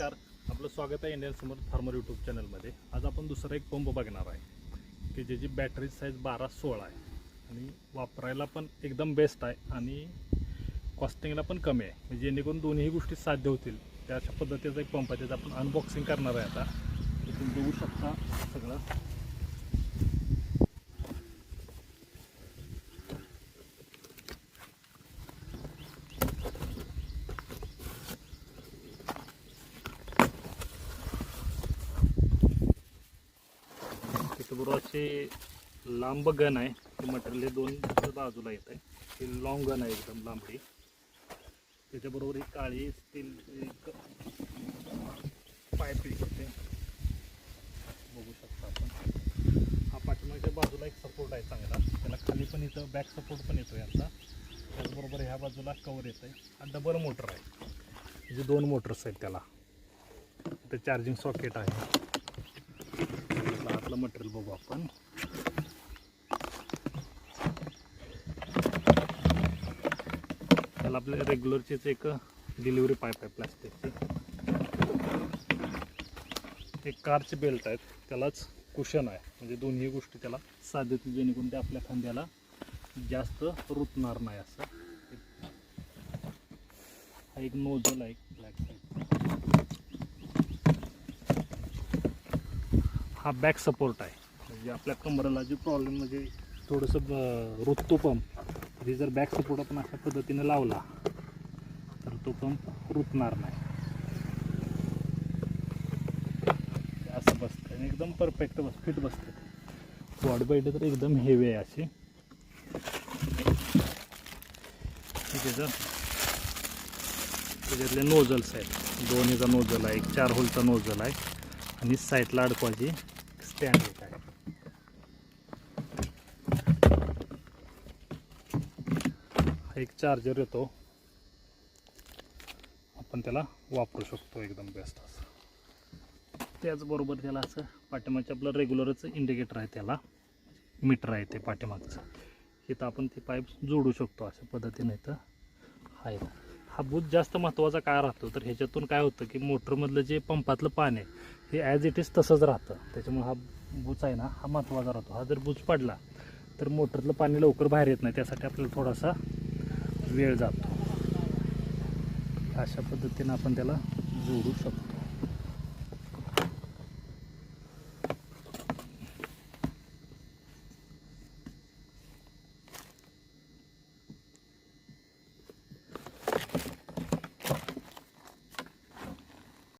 नमस्कार. आपलं स्वागत आहे इंडियन समोर फार्मर यूट्यूब चॅनलमध्ये आज आपण दुसरा एक पंप बघणार आहे की ज्याची बॅटरी साईज बारा सोळा आहे. आणि वापरायला पण एकदम बेस्ट आहे आणि कॉस्टिंगला पण कमी आहे. म्हणजे जेणेकरून दोन्ही गोष्टी साध्य होतील. त्या अशा पद्धतीचा एक पंप आहे त्याचं आपण अनबॉक्सिंग करणार आहे आता. तुम्ही बघू शकता सगळं. तिथं लांब गन आहे. ते मटेरियल हे दोन बाजूला येत आहे. हे लॉंग गन आहे एकदम लांबडी त्याच्याबरोबर ही काळी स्टील एक पाईप येते बघू शकता आपण. हा पाठीमागच्या बाजूला एक सपोर्ट आहे चांगला. त्याला खाली पण इथं बॅक सपोर्ट पण येतो यांचा त्याचबरोबर ह्या बाजूला कवर येतं आहे. हा डबल मोटर आहे. म्हणजे दोन मोटर्स आहेत त्याला. ते चार्जिंग सॉकेट आहे. मटेरियल बघू आपण. त्याला आपल्या रेग्युलरचीच एक डिलिव्हरी पाईप आहे प्लास्टिकची एक कारचे बेल्ट आहेत. त्यालाच कुशन आहे. म्हणजे दोन्ही गोष्टी त्याला साध्य जेणेकरून ते आपल्या खांद्याला जास्त रुतणार नाही असं. हा एक नोजल आहे ब्लॅक साईड हा बॅक सपोर्ट आहे. म्हणजे आपल्या कमरेला जे प्रॉब्लेम म्हणजे थोडंसं रुततो पंप तरी जर बॅक सपोर्ट आपण अशा पद्धतीने लावला तर तो पंप रुतणार नाही. असं बसतं आणि एकदम परफेक्ट बस फिट बसतं बॉडी बैठ तर एकदम हेवी आहे अशी. हे त्याचं त्याच्यातले नोझल्स आहेत. दोन ह्याचा नोझल आहे एक चार होलचा नोझल आहे आणि साईडला अडकवायची स्टँड येत आहे हा एक चार्जर येतो. आपण त्याला वापरू शकतो एकदम बेस्ट असं. त्याचबरोबर त्याला असं पाठीमागचं आपलं रेग्युलरच इंडिकेटर आहे त्याला. मीटर आहे ते पाठीमागचं. इथं आपण ते पाईप जोडू शकतो अशा पद्धतीने इथं. आहे हा बूथ जास्त महत्त्वाचा काय राहतो? तर ह्याच्यातून काय होतं की मोटरमधलं जे पंपातलं पाणी आहे हे ॲज इट इज तसंच राहतं. त्याच्यामुळे हा बुच आहे ना हा महत्त्वाचा राहतो. हा जर बुच पडला तर मोटरतलं पाणी लवकर बाहेर येत नाही. त्यासाठी आपल्याला थोडासा वेळ जातो. अशा पद्धतीनं आपण त्याला जोडू शकतो.